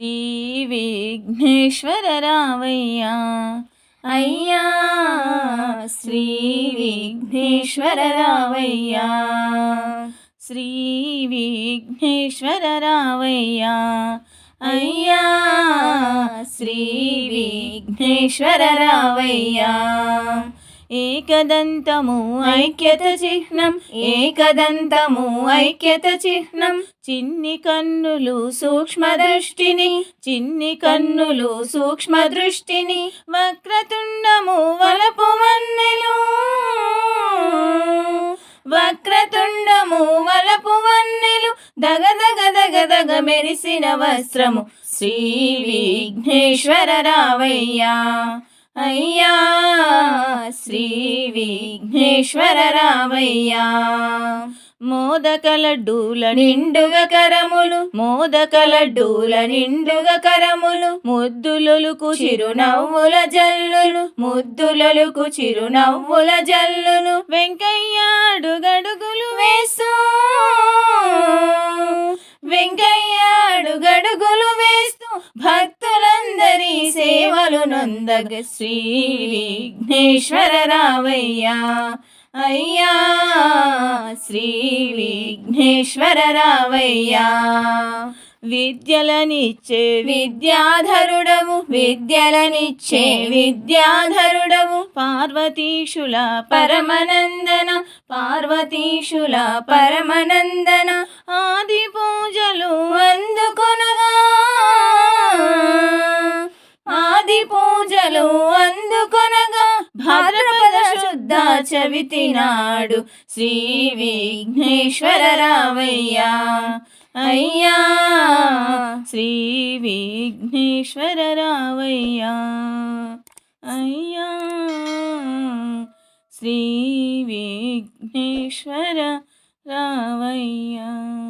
శ్రీ విఘ్నేశ్వర రావయ్యా అయ్యా శ్రీ విఘ్నేశ్వర రావయ్యా శ్రీ విఘ్నేశ్వర రావయ్యా అయ్యా శ్రీ విఘ్నేశ్వర రావయ్యా ఏకదంతము ఐక్యత చిహ్నం ఏకదంతము ఐక్యత చిహ్నం. చిన్ని కన్నులు సూక్ష్మ దృష్టిని చిన్ని కన్నులు సూక్ష్మ దృష్టిని వక్రతుండము వలపు వన్నెలు వక్రతుండము వలపు వన్నెలు దగ దగ దగ దగ మెరిసిన వస్త్రము శ్రీ విఘ్నేశ్వర రావయ్యా అయ్యా. శ్రీ విఘ్నేశ్వర రావయ్యా మోదక లడ్డూల నిండుగా కరములు. మోదక లడ్డూల నిండుగా కరములు. ముద్దులొలుకు చిరునవ్వుల జల్లులు. ముద్దులొలుకు చిరునవ్వుల జల్లులు. వెంకయ్య నొందగ శ్రీ విఘ్నేశ్వర రావయ్యా అయ్యా శ్రీ విఘ్నేశ్వర రావయ్యా విద్యలనిచ్చే విద్యాధరుడవు విద్యలనిచ్చే విద్యాధరుడవు పార్వతీశుల పరమనందన పార్వతీశుల పరమనందన ఎందుకొనగా భాద్రపద శుద్ధ చవితి నాడు శ్రీ విఘ్నేశ్వర రావయ్యా. అయ్యా శ్రీ విఘ్నేశ్వర రావయ్యా. అయ్యా శ్రీ విఘ్నేశ్వర రావయ్యా.